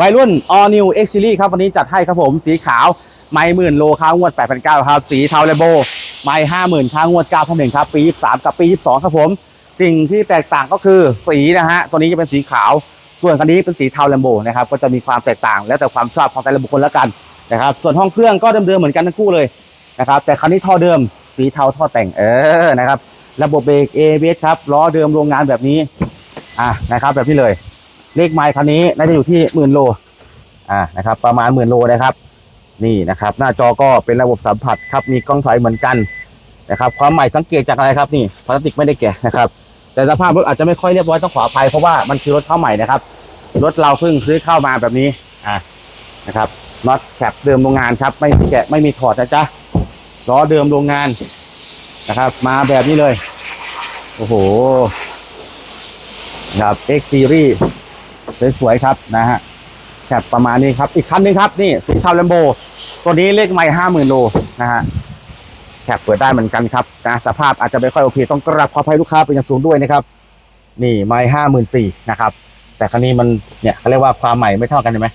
วัยรุ่น all new X series ครับ วันนี้จัดให้ครับผมสีขาว ไม่หมื่นโลค้างวด 8,900 ครับ สีเทาเลโบ ไม่ห้าหมื่นค้างวด9,100ครับ ปี 23 กับปี 22 ครับผม สิ่งที่แตกต่างก็คือสีนะฮะ ตัวนี้จะเป็นสีขาว ส่วนคันนี้เป็นสีเทาแลโบนะครับ ก็จะมีความแตกต่าง แล้วแต่ความชอบของแต่ละบุคคลแล้วกันนะครับ ส่วนห้องเครื่องก็เดิมๆเหมือนกันทั้งคู่เลยนะครับ แต่คันนี้ท่อเดิม สีเทาท่อแต่ง เออ นะครับ ระบบเบรก ABS ครับ ล้อเดิมโรงงานแบบนี้ อะ นะครับ แบบนี้เลย เลขไมล์คันนี้น่าจะอยู่ที่หมื่นโลอ่านะครับ ประมาณหมื่นโลนะครับ นี่นะครับ หน้าจอก็เป็นระบบสัมผัสครับมีกล้องถอยเหมือนกันนะครับ ความใหม่สังเกตจากอะไรครับนี่พลาสติกไม่ได้แกะนะครับ แต่สภาพรถอาจจะไม่ค่อยเรียบร้อยต้องขออภัยเพราะว่ามันคือรถเข้าใหม่นะครับรถเราเพิ่งซื้อเข้ามาแบบนี้อ่านะครับน็อตแคปเดิมโรงงานครับ ไม่มีแกะไม่มีถอดนะจ๊ะล้อเดิมโรงงานนะครับ มาแบบนี้เลย โอ้โหนะครับ X Series สวยๆครับนะฮะแคปประมาณนี้ครับ อีกคันหนึงครับนี่สีเทาแลมโบ ตัวนี้เลขไม่ห้าหมื่นโลนะฮะแคปเปิดได้เหมือนกันครับนะสภาพอาจจะไม่ค่อยโอเค ต้องกราบขออภัยลูกค้าเป็นอย่างสูงด้วยนะครับ นี่ไม่ห้าหมื่นสี่นะครับ แต่ครั้นี้มันเนี่ยเขาเรียกว่าความใหม่ไม่เท่ากันใช่ไหม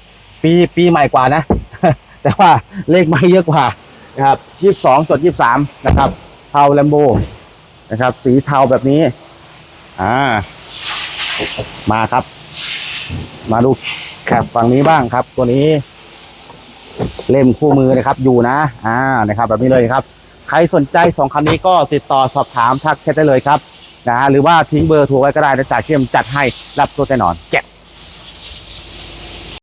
ปีปีใหม่กว่านะ แต่ว่าเลขไม่เยอะกว่านะครับยี่สิบสองจดยี่สามนะครับเทาแลมโบนะครับ สีเทาแบบนี้ อ่า มาครับ มาดูแคปฝั่งนี้บ้างครับ ตัวนี้ เล่มคู่มือนะครับ อยู่นะ อ่านะครับ แบบนี้เลยครับ ใครสนใจสองคันนี้ก็ติดต่อสอบถามทักแชทได้เลยครับนะฮะหรือว่าทิ้งเบอร์โทรไว้ก็ได้นะจ่ายเข้มจัดให้รับตัวแน่นอนแกะ